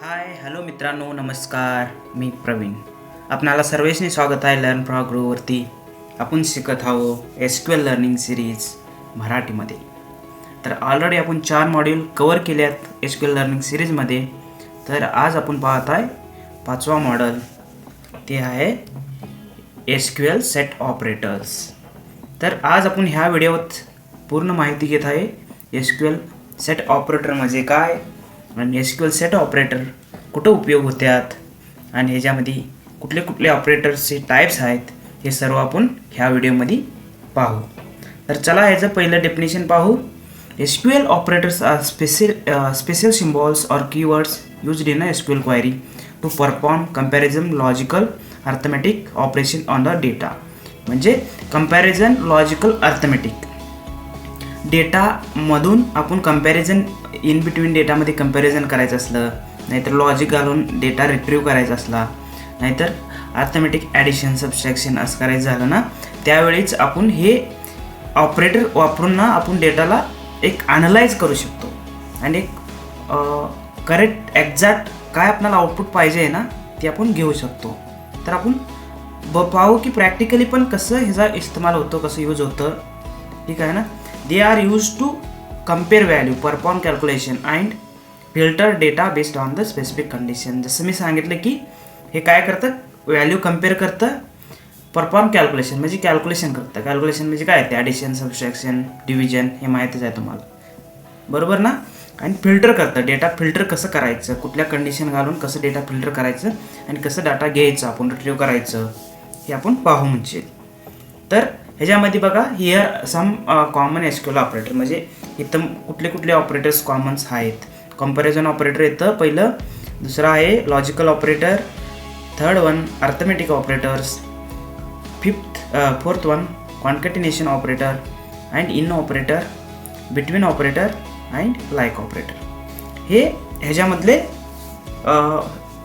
Hi hello मित्रांनो नमस्कार. मी प्रवीण. आपणाला सर्वेशनी स्वागत आहे लर्न प्रॉग्रोवरती आपण शिकत आहो S Q L learning series मराठीमध्ये. तर ऑलरेडी आपण चार मॉड्यूल कवर केल्यात एस क्यू एल लर्निंग सिरीजमध्ये तर आज आपण पाहत आहे पाचवा मॉडल ते आहे S Q L set operators तर आज आपण ह्या व्हिडिओत पूर्ण माहिती घेत आहे S Q L set operator म्हणजे काय? आणि S Q L set operator कुठं उपयोग होत्यात? आणि ह्याच्यामध्ये कुठले कुठले ऑपरेटर्सचे टाईप्स आहेत? हे सर्व आपण ह्या व्हिडिओमध्ये पाहू. तर चला ह्याचं पहिलं डेफिनेशन पाहू. S Q L operators are special special symbols or keywords use in a S Q L query to perform comparison logical arithmetic operation on the data म्हणजे कंपॅरिझन लॉजिकल अर्थमॅटिक डेटामधून आपण कंपॅरिझन इन बिटवीन डेटामध्ये comparison करायचं असलं नाहीतर logic घालून data retrieve करायचा असला नाहीतर ॲथमॅटिक ॲडिशन सबस्ट्रॅक्शन असं करायचं झालं ना त्यावेळीच आपण हे ऑपरेटर वापरून ना आपण डेटाला एक अनलाइज करू शकतो. आणि एक करेक्ट एक्झॅक्ट काय आपल्याला आउटपुट पाहिजे आहे ना ते आपण घेऊ शकतो. तर आपण ब पाहू की प्रॅक्टिकली पण कसं ह्याचा इस्तेमाल होतो कसं यूज होतं. ठीक आहे ना? They are use to compare value perform calculation and filter data based on the specific condition जसं मी सांगितलं की हे काय करतं? व्हॅल्यू कंपेअर करतं परफॉर्म कॅल्क्युलेशन म्हणजे कॅल्क्युलेशन करतं. कॅल्क्युलेशन म्हणजे काय? ते ॲडिशन सबस्ट्रॅक्शन डिव्हिजन हे माहितीच आहे तुम्हाला. बरोबर ना? आणि फिल्टर करतं. डेटा फिल्टर कसं करायचं? कुठल्या कंडिशन घालून कसं डेटा फिल्टर करायचं? आणि कसं डाटा घ्यायचं? आपण रिट्रीव्ह करायचं? हे आपण पाहू म्हणजे. तर ह्याच्यामध्ये बघा here some common SQL operator म्हणजे इथं कुठले कुठले ऑपरेटर्स कॉमन्स आहेत. कंपॅरिझन ऑपरेटर येतं पहिलं दुसरं आहे logical operator third one arithmetic operators fifth fourth one concatenation operator and in operator between operator and like operator हे ह्याच्यामधले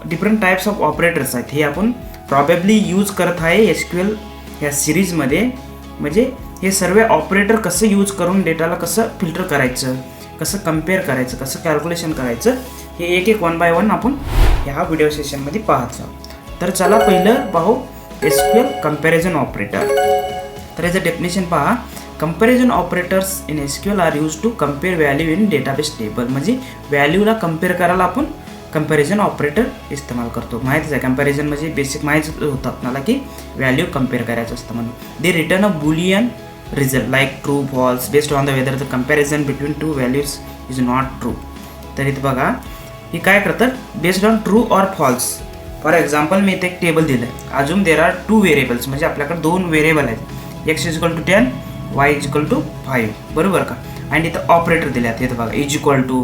डिफरंट टाईप्स ऑफ ऑपरेटर्स आहेत. हे आपण प्रॉबेबली यूज करत आहे एस क्यू एल ह्या सिरीजमध्ये म्हणजे हे सर्व ऑपरेटर कसं यूज करून डेटाला कसं फिल्टर करायचं कसं कंपेअर करायचं कसं कॅल्क्युलेशन करायचं हे एक एक वन बाय वन आपण ह्या व्हिडिओ सेशनमध्ये पाहत. तर चला पहिलं पाहू S Q L comparison operator तर याचं डेफिनेशन पहा. Comparison operators in S Q L are use to compare value in database table म्हणजे व्हॅल्यूला कंपेअर करायला आपण कंपॅरिझन ऑपरेटर इस्तेमाल करतो. माहितीच आहे कंपॅरिझन म्हणजे बेसिक माहीत होतं आपल्याला की व्हॅल्यू कंपेअर करायचं असतं म्हणून. They return a Boolean result like true false based on the whether the comparison between two values is not true तर इथं बघा हे काय करतात? Based on true or false for example मी इथे एक टेबल दिलं आहे अजून देर आर टू व्हेरिएबल्स म्हणजे आपल्याकडे दोन व्हेरिएबल आहेत. X is equal to ten y is equal to five बरोबर का? आणि इथं ऑपरेटर दिले आहेत इथं बघा is equal to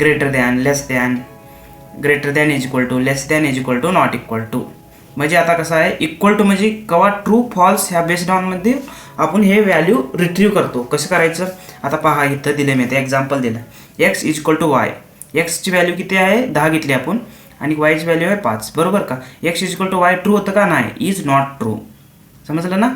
greater than less than greater than is equal to less than is equal to not equal to म्हणजे आता कसं आहे? इक्वल टू म्हणजे कवा ट्रू फॉल्स ह्या बेस्ड ऑनमध्ये आपण हे व्हॅल्यू रिट्रीव्ह करतो. कसं करायचं? आता पहा इथं दिलं मी आता एक्झाम्पल दिलं. X is equal to y एक्सची value किती आहे? दहा घेतली आपण. आणि वायची व्हॅल्यू आहे पाच. बरोबर का? X is equal to y true होतं का नाही? इज नॉट ट्रू समजलं ना?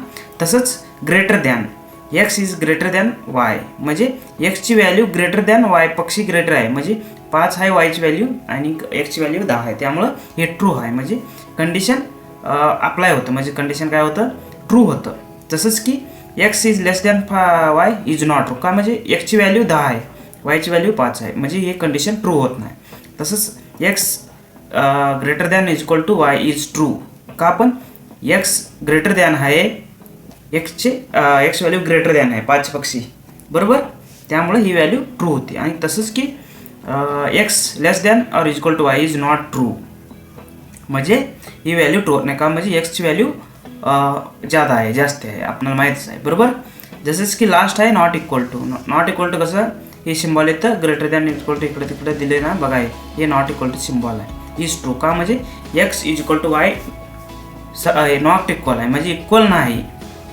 तसंच greater than x is greater than y म्हणजे एक्सची व्हॅल्यू ग्रेटर दॅन वाय पक्षी ग्रेटर आहे. म्हणजे पाच आहे वायची व्हॅल्यू आणि एक्सची व्हॅल्यू दहा आहे. त्यामुळं हे ट्रू आहे. म्हणजे कंडिशन अप्लाय होतं. म्हणजे कंडिशन काय होतं? ट्रू होतं. तसंच की एक्स इज लेस दॅन फा वाय इज नॉट ट्रू का म्हणजे एक्सची व्हॅल्यू दहा आहे वायची व्हॅल्यू पाच आहे. म्हणजे हे कंडिशन ट्रू होत नाही. तसंच x greater than is equal to y is true का पण एक्स ग्रेटर दॅन आहे एक्सचे एक्स व्हॅल्यू ग्रेटर दॅन आहे पाच पक्षी. बरोबर? त्यामुळे ही व्हॅल्यू ट्रू होती. आणि तसंच की x less than or is equal to y is not true म्हणजे ही व्हॅल्यू ट्रू होत नाही. का म्हणजे एक्सची व्हॅल्यू जादा आहे जास्त आहे आपल्याला माहीतच आहे बरोबर? जसंच की लास्ट आहे not equal to not equal to कसं? हे सिम्बॉल येतं ग्रेटर दॅन इक्वल टू इकडे तिकडे दिले ना बघा हे. नॉट इक्वल टू सिम्बॉल आहे. इज टू का म्हणजे x is equal to y not equal आहे. म्हणजे इक्वल नाही.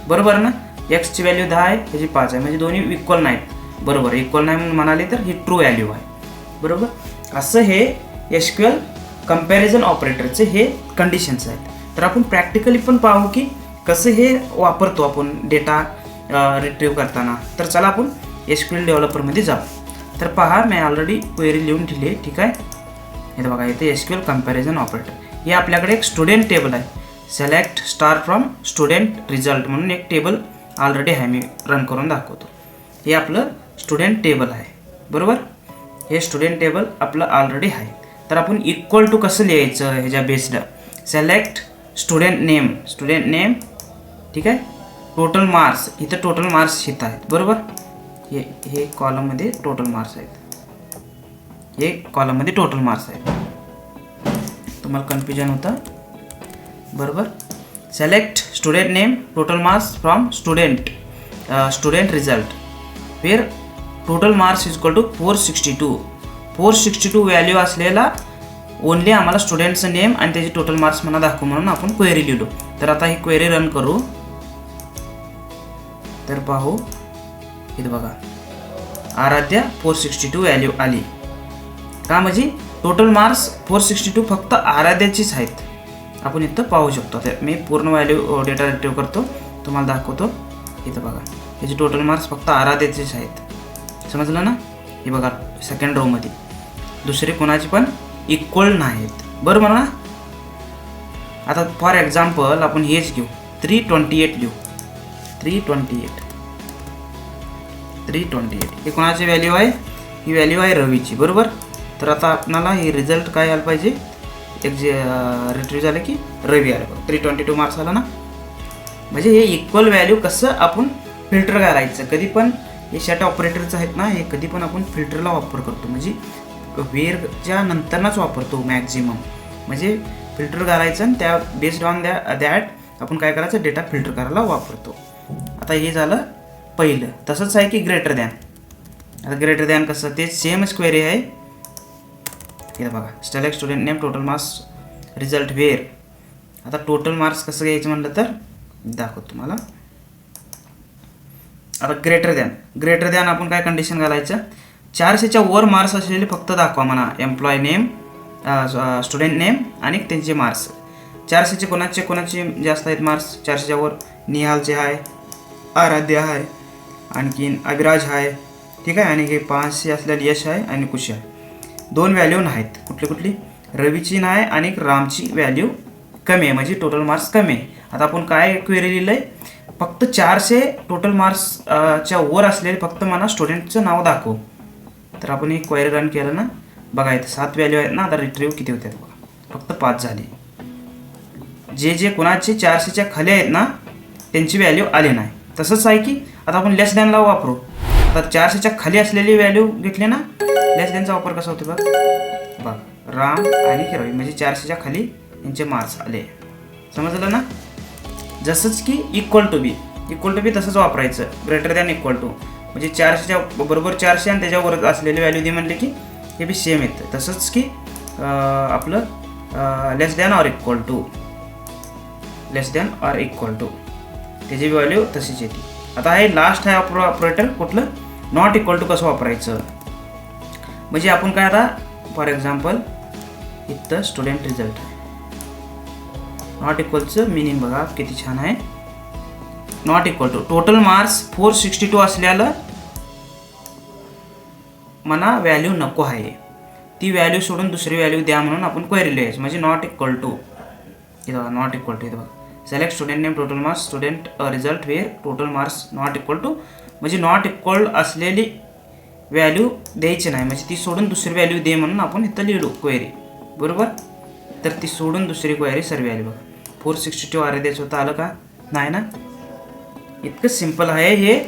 बरोबर ना? एक्सची व्हॅल्यू दहा आहे त्याची पाच आहे. म्हणजे दोन्ही इक्वल नाहीत. बरोबर. इक्वल नाही म्हणून म्हणाले तर ही ट्रू व्हॅल्यू आहे. बरोबर? असं हे एस क्यू एल कंपॅरिझन ऑपरेटरचे हे कंडिशन्स आहेत. तर आपण प्रॅक्टिकली पण पाहू की कसं हे वापरतो आपण डेटा रिट्रीव करताना. तर चला आपण एस क्यू एल डेव्हलपरमध्ये जाऊ. तर पहा मी ऑलरेडी क्वेरी लिहून ठेवली आहे ठीक आहे? हे बघा इथे S Q L comparison operator हे आपल्याकडे एक स्टुडंट टेबल आहे. Select star from student result म्हणून एक टेबल ऑलरेडी आहे मी रन करून दाखवतो. हे आपलं स्टुडंट टेबल आहे बरोबर? हे स्टुडंट टेबल आपलं ऑलरेडी आहे. तर आपण इक्वल टू कसं लिहायचं ह्याच्या based select student name student name ठीक आहे? टोटल मार्क्स इथं टोटल मार्क्स इथं आहेत बरोबर? हे हे कॉलममध्ये टोटल मार्क्स आहेत. हे कॉलममध्ये टोटल मार्क्स आहेत. तुम्हाला कन्फ्युजन होतं? बरोबर? Select student name total marks from student student result where total marks is equal to four sixty two four sixty two value असलेला ओनली आम्हाला स्टुडंटचं नेम आणि त्याचे टोटल मार्क्स मला दाखवू म्हणून आपण क्वेरी लिहिलो. तर आता ही क्वेरी रन करू. तर पाहू. इथं बघा. Aradhya four sixty two value आली. का म्हणजे total marks four sixty two फक्त आराध्याचीच आहेत. आपण इथं पाहू शकतो. तर मी पूर्ण व्हॅल्यू डेटा रिट्रीव करतो. तुम्हाला दाखवतो. इथं बघा. याचे टोटल मार्क्स फक्त आराध्याचेच आहेत. समजलं ना? हे बघा सेकंड रोमध्ये दुसरे कोणाचे पण? इक्वल नाहीत. बरोबर ना आता फॉर एक्झाम्पल आपण हेच घेऊ. थ्री ट्वेंटी एट लिहू three twenty eight three twenty eight हे कोणाची व्हॅल्यू आहे? ही व्हॅल्यू आहे रवीची. बरोबर? तर आता आपणाला हे रिझल्ट काय आला पाहिजे? एक जे रिट्रीव झालं की रवी आलं बघ. थ्री ट्वेंटी टू मार्क्स आला ना? म्हणजे हे इक्वल व्हॅल्यू कसं आपण फिल्टर करायचं? कधी पण हे शॅट ऑपरेटरचं आहेत ना हे कधी पण आपण फिल्टरला वापर करतो. म्हणजे वेरच्या नंतरच वापरतो मॅक्झिमम म्हणजे फिल्टर करायचं आणि त्या बेस्ड ऑन द्या दॅट आपण काय करायचं? डेटा फिल्टर करायला वापरतो. आता हे झालं पहिलं. तसंच आहे की ग्रेटर दॅन आता ग्रेटर दॅन कसं? ते सेम क्वेरी आहे. हे बघा. Select student name total marks result where आता टोटल मार्क्स कसं घ्यायचं म्हटलं तर? दाखवतो तुम्हाला. आता ग्रेटर दॅन ग्रेटर दॅन आपण काय कंडिशन घालायचं? चारशेच्या वर मार्क्स असलेले फक्त दाखवा म्हणा. एम्प्लॉय नेम स्टुडंट नेम आणि त्यांचे मार्क्स चारशेचे कोणाचे कोणाचे जास्त आहेत मार्क्स चारशेच्या वर निहालचे आहे आराध्य आहे आणखीन अभिराज आहे ठीक आहे? आणि हे पाचशे असलेले यश आहे आणि कुशी आहे दोन व्हॅल्यू नाहीत. कुठली कुठली? रवीची नाही आणि रामची व्हॅल्यू कमी आहे. म्हणजे टोटल मार्क्स कमी आहे. आता आपण काय क्वेरी लिहिलं आहे फक्त चारशे टोटल मार्क्सच्या वर असलेले फक्त मला स्टुडंटचं नाव दाखव. तर आपण एक क्वायरी रन केलं ना बघा इथं सात व्हॅल्यू आहेत ना आता रिट्रीव किती होतात बघा. फक्त पाच झाले. जे जे कोणाचे चारशेच्या खाली आहेत ना त्यांची व्हॅल्यू आली नाही. तसंच आहे की आता आपण लेस दॅनला वापरू. आता चारशेच्या खाली असलेली व्हॅल्यू घेतली ना लेस दॅनचा वापर कसा होतो बघ. बघ राम आणि रवी म्हणजे चारशेच्या खाली यांचे मार्क्स आले. समजलं ना? जसंच की equal to B equal to B तसंच वापरायचं. ग्रेटर दॅन इक्वल टू म्हणजे चारशेच्या बरोबर चारशे आणि त्याच्यावर असलेली व्हॅल्यू दे म्हणले की हे बी सेम येतं. तसंच की आपलं less than or equal to less than or equal to त्याची व्हॅल्यू तशीच येते. आता हे लास्ट आहे ऑपर ऑपरेटर कुठलं? नॉट इक्वल टू कसं वापरायचं? म्हणजे आपण काय आता फॉर एक्झाम्पल इथं स्टुडंट रिझल्ट नॉट इक्वलचं मिनिंग बघा किती छान आहे. Not equal to total marks four sixty two असल्याला मला व्हॅल्यू नको आहे. ती व्हॅल्यू सोडून दुसरी व्हॅल्यू द्या म्हणून आपण क्वेरी लिहायचं म्हणजे नॉट इक्वल टू इथं बघा नॉट इक्वल टू इथं बघा. Select student name total marks student result where total marks not equal to म्हणजे नॉट इक्वल असलेली व्हॅल्यू द्यायची नाही. म्हणजे ती सोडून दुसरी व्हॅल्यू दे म्हणून आपण इथं लिहिलो क्वेरी बरोबर? तर ती सोडून दुसरी क्वेरी सर्व आली बघा. फोर सिक्स्टी टू आर द्यायचं होतं आलं का? नाही ना? इतकं सिंपल आहे हे.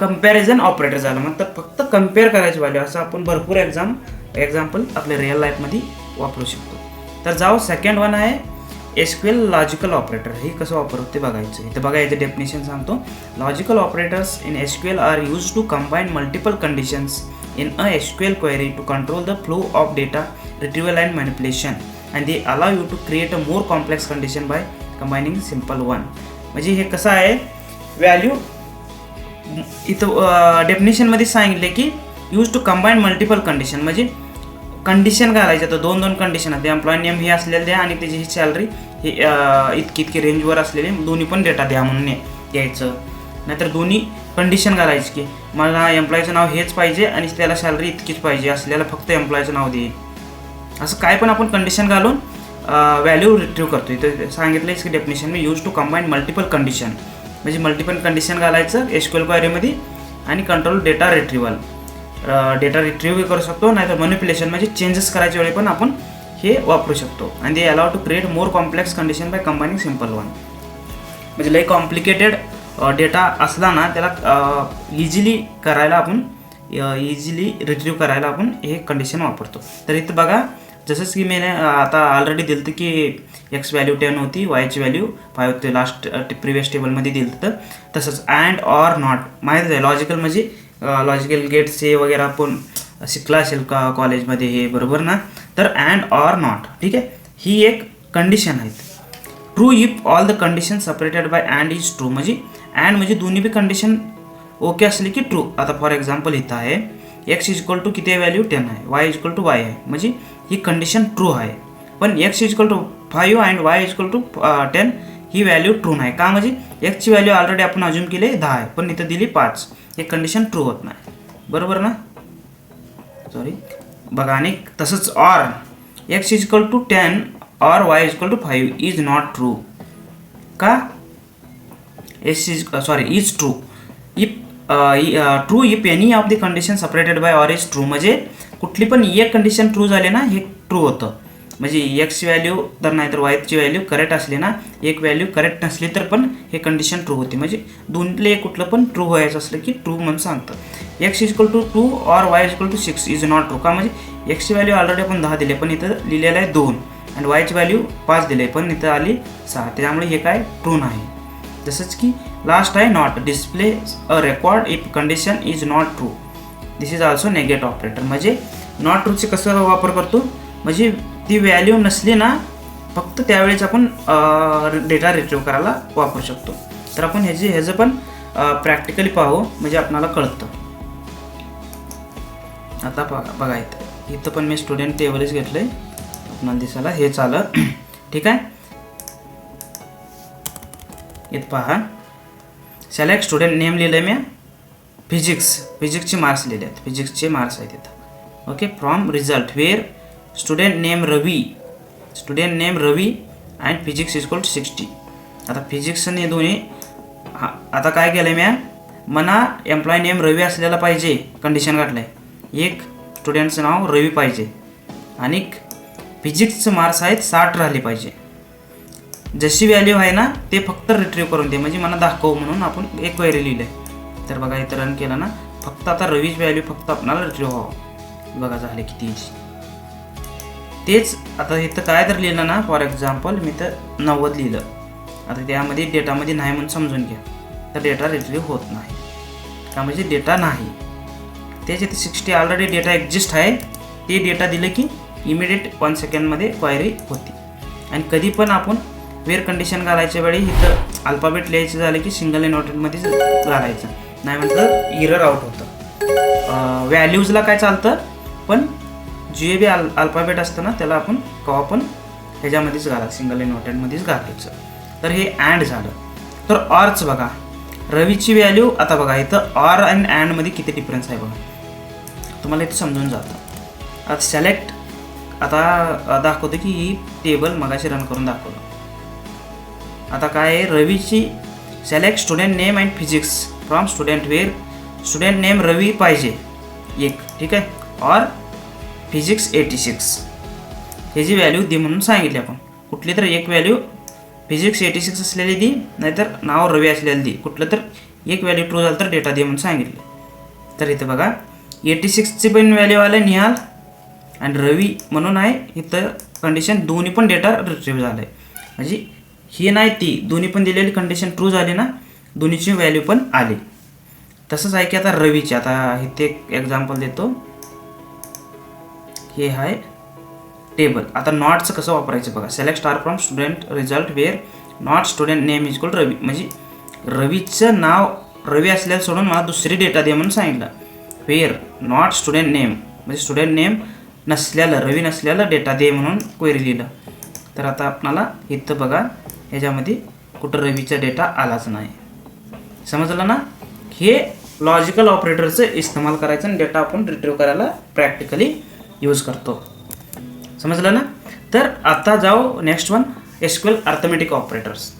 कंपॅरिझन ऑपरेटर झालं. मग तर फक्त कंपेअर करायची व्हॅल्यू असं आपण भरपूर एक्झाम एक्झाम्पल आपल्या रिअल लाईफमध्ये वापरू शकतो. तर जाऊ सेकंड वन आहे एसक्यूएल लॉजिकल ऑपरेटर हे कसं वापरतो ते बघायचं. इथं बघा याचं डेफिनेशन सांगतो. Logical operators in SQL are used to combine multiple conditions in a SQL query to control the flow of data retrieval and manipulation and they allow you to create a more complex condition by combining simple one म्हणजे हे कसं आहे? Value इथं डेफिनेशनमध्ये सांगितले की used to combine multiple condition म्हणजे condition घालायचं. तर दोन दोन कंडिशन आहेत एम्प्लॉय नेम हे असलेलं द्या आणि त्याची ही सॅलरी हे इतकी इतकी रेंजवर असलेले दोन्ही पण डेटा द्या म्हणून द्यायचं नाहीतर दोन्ही कंडिशन घालायची की मला एम्प्लॉयचं नाव हेच पाहिजे आणि त्याला सॅलरी इतकीच पाहिजे. असलेला फक्त एम्प्लॉयचं नाव दे. असं काय पण आपण कंडिशन घालून व्हॅल्यू रिट्रीव करतो इथं सांगितलं की definition me used to combine multiple condition म्हणजे मल्टिपल कंडिशन घालायचं एस क्वायरीमध्ये आणि control data retrieval data retrieve करू शकतो नाहीतर मॅन्युप्युलेशन म्हणजे चेंजेस करायच्या वेळी पण आपण हे वापरू शकतो. आणि they allow to create more complex condition by combining simple one म्हणजे लई कॉम्प्लिकेटेड डेटा असला ना त्याला इझिली करायला आपण इझिली रिट्रीव्ह करायला आपण हे कंडिशन वापरतो. तर इथं बघा जसंच की मी आता ऑलरेडी दिलं होतं की एक्स व्हॅल्यू टेन होती वायची व्हॅल्यू फाय होते लास्ट प्रिवियस टेबलमध्ये दिलं होतं तसंच अँड ऑर नॉट माहीत लॉजिकल म्हणजे लॉजिकल गेट्स हे वगैरे आपण शिकला असेल का कॉलेजमध्ये हे बरोबर ना? तर अँड ऑर नॉट ठीक आहे ही एक कंडिशन आहेत true if all the condition separated by and is true म्हणजे अँड म्हणजे दोन्ही बी कंडिशन ओके असली की ट्रू आता फॉर एक्झाम्पल इथं आहे एक्स इज़ इक्वल टू किती आहे व्हॅल्यू टेन आहे Y is equal to Y आहे म्हणजे ही कंडिशन ट्रू आहे. पण X is equal to five and Y is to ten he value true नाही. का म्हणजे? एक्सची व्हॅल्यू ऑलरेडी आपण अज्युम केली दहा आहे. पण इथं दिली पाच. हे कंडिशन ट्रू होत नाही. बरोबर ना? सॉरी बघा आणि तसंच or x is to ten or y is to five is not true का? S is sorry is true if true if any of the condition separated by or is true म्हणजे कुठली पण एक condition true झाली ना हे true होतं. म्हणजे एक्स व्हॅल्यू तर नाही तर वायची व्हॅल्यू करेक्ट असली ना एक व्हॅल्यू करेक्ट नसली तर पण हे कंडिशन ट्रू होते. म्हणजे दोनले कुठलं पण ट्रू व्हायचं असलं की ट्रू म्हणून सांगतं x equal to two or y equal to six is not true का म्हणजे एक्सची व्हॅल्यू ऑलरेडी आपण दहा दिले पण इथं लिहिलेलं आहे दोन. आणि वायची व्हॅल्यू पाच दिले पण इथं आली सहा. त्यामुळे हे काय ट्रू नाही. जसंच की लास्ट आहे not display a record if condition is not true this is also negative operator म्हणजे नॉट ट्रूचे कसं वापर करतो? म्हणजे ती व्हॅल्यू नसली ना फक्त त्यावेळेस आपण डेटा रिट्रीव्ह करायला वापरू शकतो. तर आपण ह्याची ह्याचं पण प्रॅक्टिकली पाहू म्हणजे आपणाला कळतं. आता बघा बघा इथं. इथं पण मी स्टुडंट टेबलच घेतलं आहे आपणाला दिसायला हे चालं ठीक आहे? इथं पहा. सिलेक्ट स्टुडंट नेम लिहिलं आहे मी. फिजिक्स फिजिक्सचे मार्क्स लिहिले आहेत. फिजिक्सचे मार्क्स आहेत इथं. Okay from result where student name Ravi student name Ravi and physics is to sixty आता फिजिक्सने दोन्ही हा आता काय केलं आहे म्या? मना एम्प्लॉय नेम रवी असलेला पाहिजे कंडिशन घातलं आहे एक स्टुडंटचं नाव रवी पाहिजे. आणि फिजिक्सचं मार्क्स आहेत साठ राहिले पाहिजे. जशी व्हॅल्यू आहे ना ते फक्त रिट्रीव्ह करून दे. म्हणजे मला दाखव म्हणून आपण एक क्वेरी लिहिलं आहे तर बघा इथं रन केलं ना फक्त आता रवीज व्हॅल्यू फक्त आपणाला रिट्रीव्ह हो. व्हावं बघा झाले किती तेच आता इथं काय तर लिहिलं ना फॉर एक्झाम्पल मी तर नव्वद लिहिलं. आता त्यामध्ये डेटामध्ये नाही म्हणून समजून घ्या. तर डेटा रिट्रीव्ह होत नाही. का म्हणजे डेटा नाही तेच इथे सिक्स्टी ऑलरेडी डेटा एक्झिस्ट आहे. ते डेटा दिलं की इमिडिएट वन सेकंडमध्ये क्वायरी होती. आणि कधी पण आपण वेअर कंडिशन घालायच्या वेळी इथं अल्फाबेट लिहायचं झालं की सिंगल नोटेडमध्येच घालायचं. नाही म्हटलं इरर आउट होतं. व्हॅल्यूजला काय चालतं? पण जे बी आल अल्फाबेट असतं ना त्याला आपण कवा पण ह्याच्यामध्येच घाला सिंगल नोटेडमध्येच घालायचं तर हे अँड झालं. तर ऑरच बघा. रवीची व्हॅल्यू आता बघा इथं ऑर अँड अँडमध्ये किती डिफरन्स आहे बघा. तुम्हाला इथं समजून जातं. आता सेलेक्ट आता दाखवतो की ही टेबल मगाशी रन करून दाखवलं. आता काय आहे? रवीची select student name and physics from student where student name Ravi पाहिजे एक ठीक आहे? ऑर फिजिक्स एटी सिक्स ह्याची व्हॅल्यू दे म्हणून सांगितली आपण. कुठली तर एक व्हॅल्यू फिजिक्स एटी सिक्स असलेली दी नाहीतर नाव रवी असलेली दी. कुठलं तर एक व्हॅल्यू ट्रू झालं तर डेटा दे म्हणून सांगितलं. तर इथं बघा एटी सिक्सची पण व्हॅल्यू आलं निहाल आणि रवी म्हणून आहे इथं कंडिशन दोन्ही पण डेटा रिट्रीव्ह झालं आहे म्हणजे ही नाही ती दोन्ही पण दिलेली कंडिशन ट्रू झाली ना दोन्हीची व्हॅल्यू पण आली. तसंच आहे की आता रवीची आता इथे एक एक्झाम्पल देतो. हे आहे टेबल आता नॉटचं कसं वापरायचं बघा. Select star from student result where not student name is called Ravi. म्हणजे रवीचं नाव रवी असल्याला सोडून मला दुसरी डेटा दे म्हणून सांगितलं. वेअर नॉट स्टुडंट नेम म्हणजे स्टुडंट नेम नसल्याला रवी नसल्याला डेटा दे म्हणून क्वेरी लिहिलं. तर आता आपणाला इथं बघा ह्याच्यामध्ये कुठं रवीचा डेटा आलाच नाही. समजलं ना? हे लॉजिकल ऑपरेटरचं इस्तेमाल करायचं आणि डेटा आपण रिट्रीव्ह करायला प्रॅक्टिकली यूज करतो. समजलं ना? तर आता जाऊ next one SQL arithmetic operators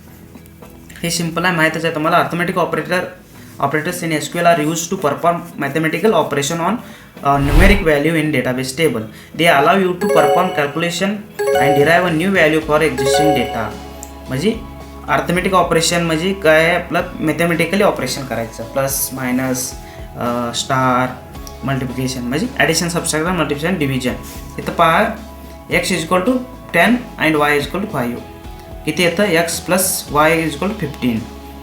हे सिंपल आहे माहीतच आहे तुम्हाला. Arithmetic operator operators in SQL are used to perform mathematical operation on numeric value in database table they allow you to perform calculation and derive a new value for existing data म्हणजे arithmetic operation म्हणजे काय? आपलं mathematically operation करायचं. Plus minus star multiplication म्हणजे addition subtraction multiplication division इथं पहा x is equal to ten and y is equal to five किती येतं? X plus y is equal to fifteen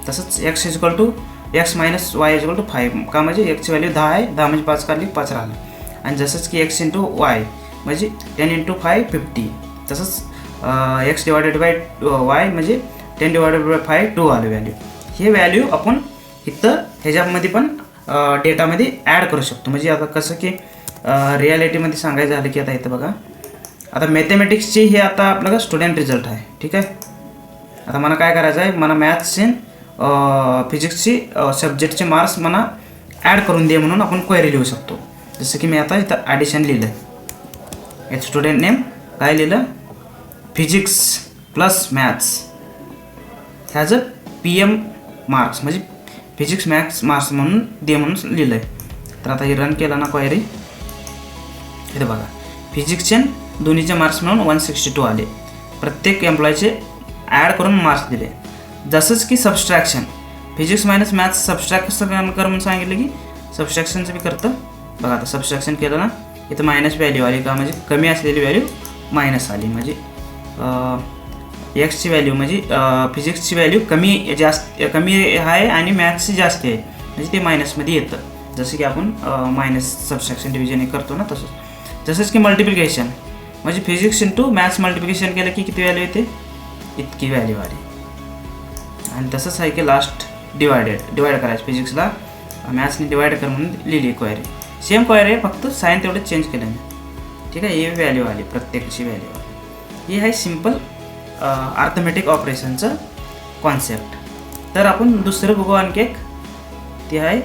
तसंच x is equal to x minus y is equal to five का म्हणजे एक्सची value दहा आहे? दहा म्हणजे पाच काढली पाच राहिली. आणि जसंच की एक्स इंटू वाय म्हणजे टेन इंटू फाय फिफ्टी तसंच एक्स डिवायडेड बाय वाय म्हणजे ten divided by five two आलं व्हॅल्यू हे व्हॅल्यू आपण इथं ह्याच्यामध्ये पण डेटामध्ये ॲड करू शकतो. म्हणजे आता कसं की रियालिटीमध्ये सांगायचं झालं की आता इथं बघा. आता मॅथमॅटिक्सची हे आता आपलं स्टुडंट रिझल्ट आहे. ठीक आहे? आता मला काय करायचं आहे मला मॅथ्सचे फिजिक्सची सब्जेक्टचे मार्क्स मला ॲड करून दे म्हणून आपण क्वेरी लिहू शकतो. जसं की मी आता इथं ॲडिशन लिहिलं आहे स्टुडंट नेम काय लिहिलं? Physics plus maths as a P M marks म्हणजे फिजिक्स मॅथ्स मार्क्स म्हणून दे म्हणून लिहिलं आहे तर आता हे रन केलं ना क्वायरी इथे बघा. फिजिक्सचे दोन्हीचे मार्क्स मिळून वन सिक्स्टी टू आले. प्रत्येक एम्प्लॉयचे ॲड करून मार्क्स दिले. जसंच की subtraction physics minus maths subtraction कर म्हणून सांगितलं की सबस्ट्रॅक्शनचं बी करतं. बघा आता सबस्ट्रॅक्शन केलं ना इथं मायनस व्हॅल्यू आली का? म्हणजे कमी असलेली व्हॅल्यू मायनस आली. म्हणजे एक्सची व्हॅल्यू म्हणजे फिजिक्सची व्हॅल्यू कमी जास्त कमी आहे आणि मॅथ्सची जास्त आहे. म्हणजे ते मायनसमध्ये येतं. जसं की आपण मायनस सबस्ट्रॅक्शन डिव्हिजन हे करतो ना तसंच. जसंच की मल्टिप्लिकेशन म्हणजे फिजिक्स इंटू मॅथ्स मल्टिप्लिकेशन केलं की किती व्हॅल्यू येते? इतकी व्हॅल्यू आली. आणि तसंच आहे की लास्ट डिवायडेड डिवाइड करायचं फिजिक्सला मॅथ्सने डिवाइड कर म्हणून लिहिली क्वायरी सेम क्वायरी आहे फक्त सायन तेवढं चेंज केलं ठीक आहे? हे व्हॅल्यू आली प्रत्येकाची व्हॅल्यू आली. ही आहे सिंपल आर्थमॅटिक ऑपरेशनचं कॉन्सेप्ट तर आपण दुसरं बघू आणखी एक. ते आहे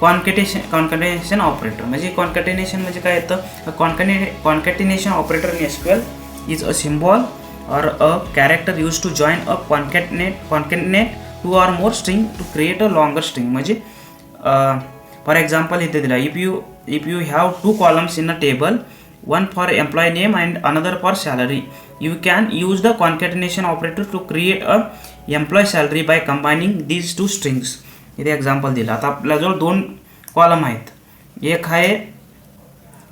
कॉन्कटेशन कॉन्कटेनेशन ऑपरेटर म्हणजे कॉन्कटेनेशन म्हणजे काय येतं? कॉन्कने concatenation operator in is a symbol or a character used to join a concatenate concatenate two or more string to create a longer string म्हणजे फॉर एक्झाम्पल इथे दिला. If you if you have two columns in a table one for employee name and another for salary you can use the concatenation operator to create a employee salary by combining these two strings. इथे example दिलं. आता आपल्याजवळ दोन column आहेत एक आहे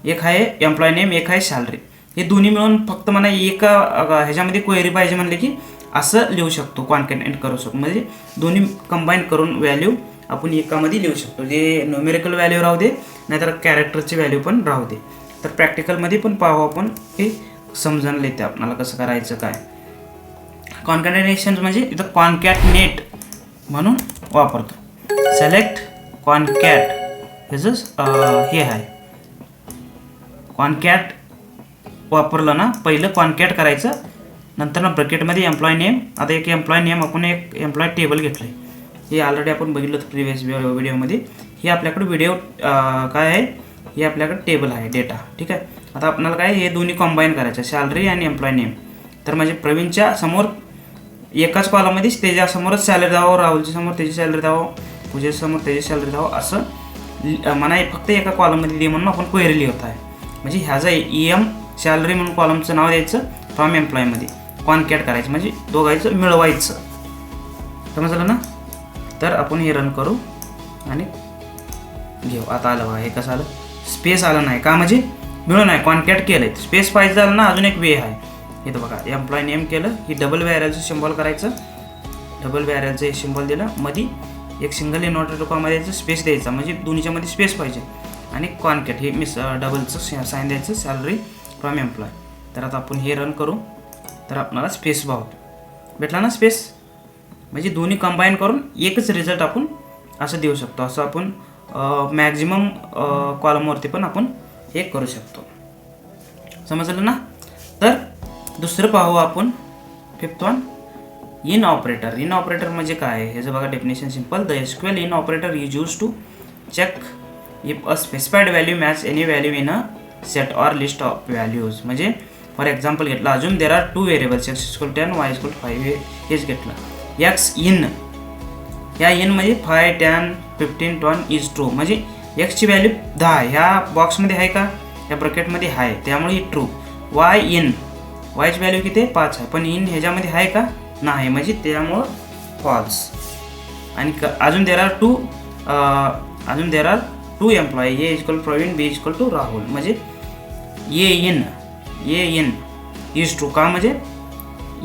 एक आहे एम्प्लॉय नेम एक आहे सॅलरी हे दोन्ही मिळून फक्त मला एका ह्याच्यामध्ये क्वेरी पाहिजे म्हणले की असं लिहू शकतो कॉन्कॅटेंट करू शकतो. म्हणजे दोन्ही कंबाईन करून व्हॅल्यू आपण एकामध्ये लिहू शकतो. जे न्युमेरिकल व्हॅल्यू राहू दे नाहीतर कॅरेक्टरची व्हॅल्यू पण राहू दे. तर प्रॅक्टिकलमध्ये पण पाहू आपण हे समजून येते आपल्याला कसं करायचं काय. कॉन्कॅटेनेशन म्हणजे इथं कॉन्कॅटनेट म्हणून वापरतो. सिलेक्ट कॉन्कॅट ह्याचं हे आहे. कॉन्कॅट वापरलं ना पहिलं कॉन्कॅट करायचं. नंतर ना ब्रकेटमध्ये एम्प्लॉय नेम आता एक एम्प्लॉय नेम आपण एक एम्प्लॉय टेबल घेतलं आहे हे ऑलरेडी आपण बघितलं होतं प्रिव्हियस व्हिडिओमध्ये हे आपल्याकडे व्हिडिओ काय आहे? हे आपल्याकडे टेबल आहे डेटा ठीक आहे? आता आपल्याला काय हे दोन्ही कॉम्बाईन करायचं सॅलरी आणि एम्प्लॉय नेम तर म्हणजे प्रवीणच्या समोर एकाच कॉलममध्येच त्याच्यासमोरच सॅलरी द्यावं राहुलच्या समोर त्याची सॅलरी द्यावं पूजेच्या समोर त्याची सॅलरी द्यावं असं लि- फक्त एका कॉलममध्ये लिहि म्हणून आपण क्वेरी लिहित आहे. म्हणजे ह्याचा ई एम सॅलरी म्हणून कॉलमचं नाव द्यायचं फ्रॉम एम्प्लॉयमध्ये कॉन्कॅट करायचं. म्हणजे दोघायचं मिळवायचं. समजलं ना? तर आपण हे रन करू आणि घेऊ. आता आलं बघा हे कसं आलं? स्पेस आलं नाही. का म्हणजे? मिळून नाही. कॉन्टॅक्ट केलं आहे स्पेस पाहिजे झालं ना अजून एक वे आहे. इथं बघा एम्प्लॉय नेम केलं. की डबल व्हॅरलचं सिम्बॉल करायचं. डबल व्हॅरलचं हे सिम्बॉल दिलं. मध्ये एक सिंगल इनवर्टर रुपयामध्ये स्पेस द्यायचा. म्हणजे दोन्हीच्यामध्ये स्पेस पाहिजे. आणि कॉन्कॅट हे मिस डबलचं साईन द्यायचं सॅलरी फ्रॉम एम्प्लॉय तर आता आपण हे रन करू. तर आपणाला स्पेस भाव भेटला ना स्पेस म्हणजे दोन्ही कंबाईन करून एकच रिझल्ट आपण असं देऊ शकतो. असं आपण मॅक्झिमम कॉलमवरती पण आपण हे करू शकतो. समजलं ना? तर दुसरं पाहू आपण fifth one in operator in operator म्हणजे काय? आहे ह्याचं बघा definition simple the SQL in operator is used to check if a specified value match any value in a set or list of values म्हणजे फॉर एक्झाम्पल घेतलं अजून there are two variables x equal ten y equal five हेच घेतलं. X in या in म्हणजे five ten fifteen टॉन is true म्हणजे एक्सची व्हॅल्यू दहा ह्या बॉक्समध्ये आहे का? या ब्रकेटमध्ये आहे. त्यामुळे ही ट्रू वाय इन वायची व्हॅल्यू किती? आहे पाच आहे. पण इन ह्याच्यामध्ये आहे का? नाही. म्हणजे त्यामुळं फॉल्स आणि क अजून देर आर टू अजून there are two employee A equal Praveen B equal to Rahul म्हणजे A in A in is true का म्हणजे?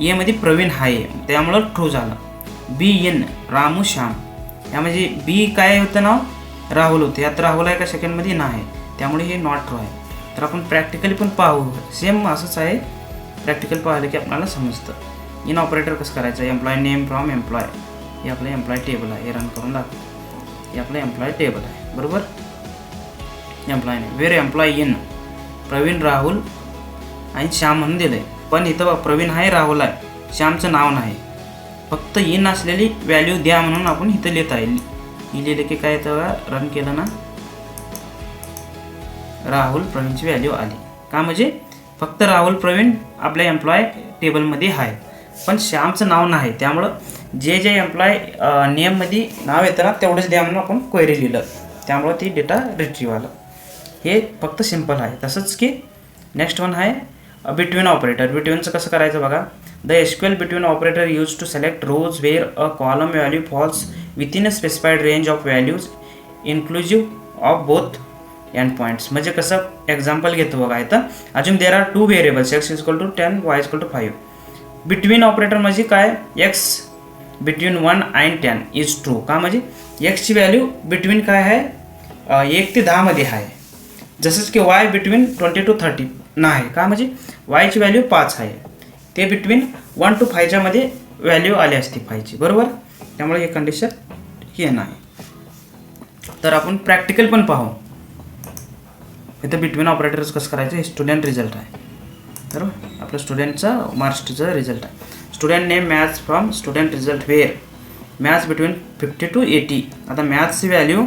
एमध्ये प्रवीण आहे. त्यामुळं ट्रू झालं. B in Ramu Shyam. यामध्ये बी काय होतं नाव? राहुल होते. यात राहुल आहे का सेकंडमध्ये नाही. त्यामुळे हे नॉट ट्रू आहे. तर आपण प्रॅक्टिकली पण पाहू. सेम असंच आहे. प्रॅक्टिकल पाहिलं की आपल्याला समजतं. इन ऑपरेटर कसं करायचं? एम्प्लॉय नेम फ्रॉम एम्प्लॉय हे आपलं एम्प्लॉय टेबल आहे. हे रन करून दाखव. हे आपलं एम्प्लॉय टेबल आहे. बरोबर? Employee name where employee in Praveen Rahul आणि श्याम म्हणून दिलं आहे पण इथं प्रवीण आहे राहुल आहे. श्यामचं नाव नाही. फक्त ही नसलेली व्हॅल्यू द्या म्हणून आपण इथं लिहित आहे लिहिलेलं लिहिलं की काय तेव्हा? रन केलं ना? राहुल प्रवीणची व्हॅल्यू आली. का म्हणजे? फक्त राहुल प्रवीण आपल्या एम्प्लॉय टेबलमध्ये आहे. पण श्यामचं नाव नाही. त्यामुळं जे जे एम्प्लॉय नेममध्ये नाव येतं ना तेवढंच द्या म्हणून आपण क्वेरी लिहिलं. त्यामुळं ती डेटा रिट्रीव्ह आलं. हे फक्त सिंपल आहे. तसंच की नेक्स्ट वन आहे बिटवीन ऑपरेटर बिटवीनचं कसं करायचं बघा? The SQL between operator use to select rows where a column value falls within a specified range of values inclusive of both end points म्हणजे कसं? एक्झाम्पल घेतो बघा इथं. अजून there are two variables x equal to ten y equal to five between operator म्हणजे काय? X between one and ten is true का म्हणजे? एक्सची व्हॅल्यू बिटवीन काय आहे? एक ते दहामध्ये आहे. जसंच की y between twenty to thirty नाही. का म्हणजे? वायची व्हॅल्यू पाच आहे. ते बिटवीन वन टू फायच्यामध्ये व्हॅल्यू आली असते फायची बरोबर? त्यामुळे हे कंडिशन हे नाही. तर आपण प्रॅक्टिकल पण पाहू. इथं बिटवीन ऑपरेटर्स कसं करायचं? हे स्टुडंट रिझल्ट आहे. बरोबर? आपलं स्टुडंटचा मार्क्सचा रिझल्ट आहे. Student name maths from student result where maths between fifty to eighty आता मॅथ्सची व्हॅल्यू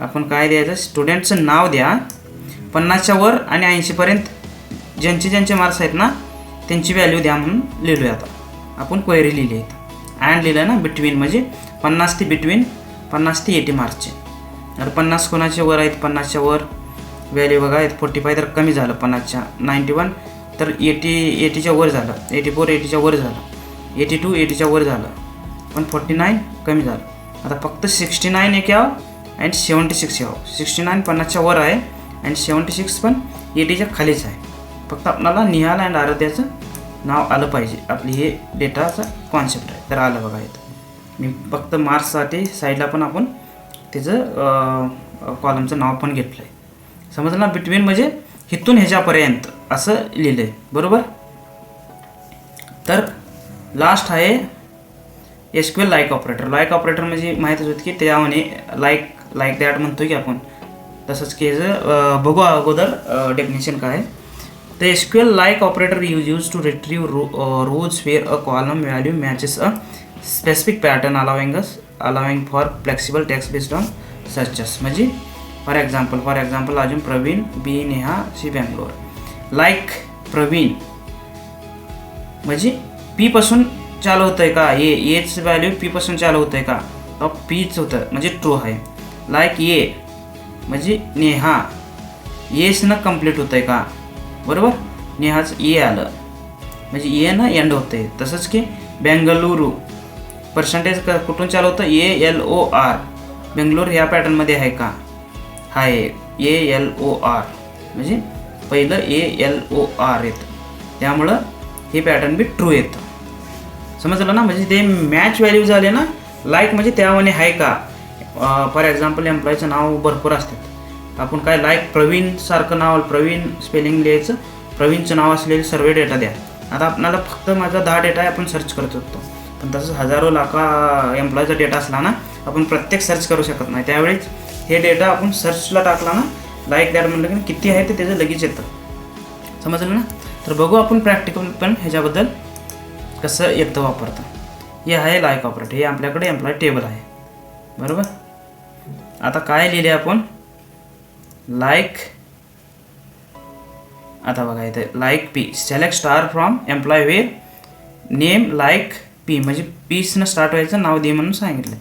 आपण काय द्यायचं? स्टुडंटचं नाव द्या. पन्नासच्या वर आणि ऐंशीपर्यंत. ज्यांचे ज्यांचे मार्क्स आहेत ना त्यांची व्हॅल्यू द्या म्हणून लिहिलो आहे आता. आपण क्वेरी लिहिली आहेत अँड लिहिलं ना बिटवीन म्हणजे पन्नास ते बिटवीन पन्नास ते एटी मार्चचे तर पन्नास कोणाच्या वर आहेत? पन्नासच्या वर व्हॅल्यू बघा फोर्टी फाय तर कमी झालं पन्नासच्या. नाईंटी वन तर एटी एटीच्या वर झालं. एटी फोर एटीच्या वर झालं. एटी टू एटीच्या वर झालं. पण फोर्टी नाईन कमी झालं. आता फक्त सिक्स्टी नाईन एक यावं अँड सेवन्टी सिक्स यावं. सिक्स्टी नाईन पन्नासच्या वर आहे अँड सेवन्टी सिक्स पण एटीच्या खालीच आहे. फक्त आपल्याला निहाल अँड आराध्याचं नाव आलं पाहिजे. आपली हे डेटाचा कॉन्सेप्ट आहे. तर आलं बघा येतं मी फक्त मार्क्ससाठी साईडला पण आपण त्याचं कॉलमचं नाव पण घेतलं आहे समजलं ना? बिटवीन म्हणजे इथून ह्याच्यापर्यंत असं लिहिलं आहे बरोबर? तर लास्ट आहे SQL like operator like operator म्हणजे माहीतच होती की त्यामध्ये लाईक लाईक दॅट म्हणतो की आपण. तसंच की याचं बघू अगोदर डेफिनेशन काय आहे. The SQL like operator is used to retrieve ro- uh, rows where a column value matches a specific pattern allowing us allowing for flexible text based on searches म्हणजे फॉर एक्झाम्पल फॉर एक्झाम्पल अजून Praveen B Neha C Bangalore like Praveen म्हणजे P पासून चालू होतं आहे का A H value P पासून चालू होतं आहे का तर पीच होतं म्हणजे ट्रू आहे लाईक ए म्हणजे नेहा एच एसनं कंप्लीट होतं आहे का बरोबर? नेहाच ए आलं. म्हणजे ए ना एंड होते तसंच की बेंगलुरू पर्सेंटेज क कुठून चालू होतं? A L O R Bangalore ह्या पॅटर्नमध्ये आहे का? आहे ए एल ओ आर म्हणजे पहिलं ए एल ओ आर येतं. त्यामुळं हे पॅटर्न बी ट्रू येतं. समजलं ना? म्हणजे ते मॅच व्हॅल्यू झाले ना लाईक म्हणजे त्यामध्ये आहे का? फॉर एक्झाम्पल एम्प्लॉयचं नाव भरपूर असतात. आपण काय लाईक प्रवीण सारखं नाव प्रवीण स्पेलिंग लिहायचं प्रवीणचं नाव असलेले सर्व डेटा द्या. आता आपल्याला फक्त माझा दहा डेटा आहे आपण सर्च करत होतो. पण तसंच हजारो लाखा एम्प्लॉयचा डेटा असला ना आपण प्रत्येक सर्च करू शकत नाही. त्यावेळेस हे डेटा आपण सर्चला टाकला ना लाईक दॅट म्हणलं की किती आहे ते त्याचं लगेच येतं. समजलं ना? तर बघू आपण प्रॅक्टिकल पण ह्याच्याबद्दल कसं येतं वापरतं. हे आहे लाईक ऑपरेट हे आपल्याकडे एम्प्लॉय टेबल आहे. बरोबर? आता काय लिहिले आपण? लाईक आता बघा इथे like P select star from employee where name like P म्हणजे पीसनं स्टार्ट व्हायचं नाव दे म्हणून सांगितलं.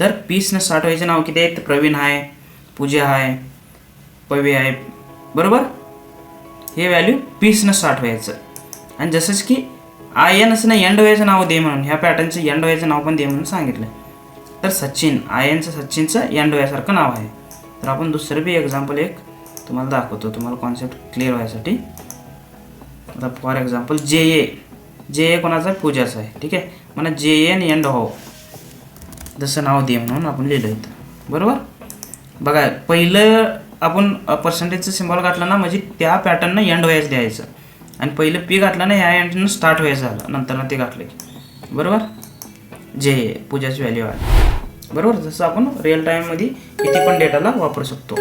तर पीसनं स्टार्ट व्हायचं नाव किती आहेत? प्रवीण आहे पूजा आहे पवी आहे बरोबर? हे व्हॅल्यू पीसनं स्टार्ट व्हायचं. आणि जसंच की आय एन असं एंड व्हायचं नाव दे म्हणून. ह्या पॅटर्नचं एंड व्हायचं नाव पण दे म्हणून सांगितलं. तर सचिन आय एनचं सचिनचं एंड यासारखं नाव आहे. तर आपण दुसरं बी एक्झाम्पल एक तुम्हाला दाखवतो. तुम्हाला कॉन्सेप्ट क्लिअर व्हायसाठी. आता फॉर एक्झाम्पल जे ए जे ए कोणाचा? आहे पूजाचा आहे. ठीक आहे? म्हणा जे एन एंड हो. जसं नाव दे म्हणून आपण लिहिलं इथं. बरोबर? बघा पहिलं आपण पर्सेंटेजचं सिम्बॉल घातलं ना म्हणजे त्या पॅटर्ननं एंड व्हायच द्यायचं. आणि पहिलं पी घातलं ना ह्या एंडनं स्टार्ट व्हायचं झालं. नंतर ना ते घातलं की. बरोबर? जे ए पूजाची व्हॅल्यू आहे. बरोबर? जसं आपण रिअल टाईममध्ये किती पण डेटाला वापरू शकतो.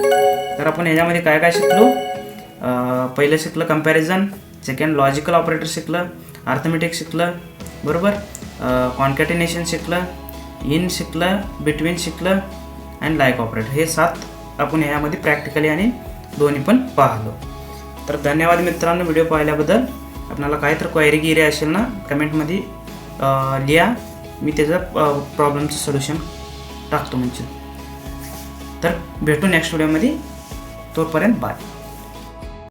तर आपण ह्याच्यामध्ये काय काय शिकलो? पहिलं शिकलं कंपॅरिझन सेकंड लॉजिकल ऑपरेटर शिकलं अर्थमेटिक शिकलं बरोबर? कॉन्कॅटिनेशन शिकलं इन शिकलं बिटवीन शिकलं अँड लाईक ऑपरेटर हे सात आपण ह्यामध्ये प्रॅक्टिकली आणि दोन्ही पण पाहलो. तर धन्यवाद मित्रांनो व्हिडिओ पाहिल्याबद्दल. आपल्याला काय तर क्वायरी गिरी असेल ना कमेंटमध्ये लिहा. मी त्याचं प्रॉब्लेमचं सोल्युशन टाकतो म्हणजे. तर भेटू नेक्स्ट व्हिडिओमध्ये तोपर्यंत बाय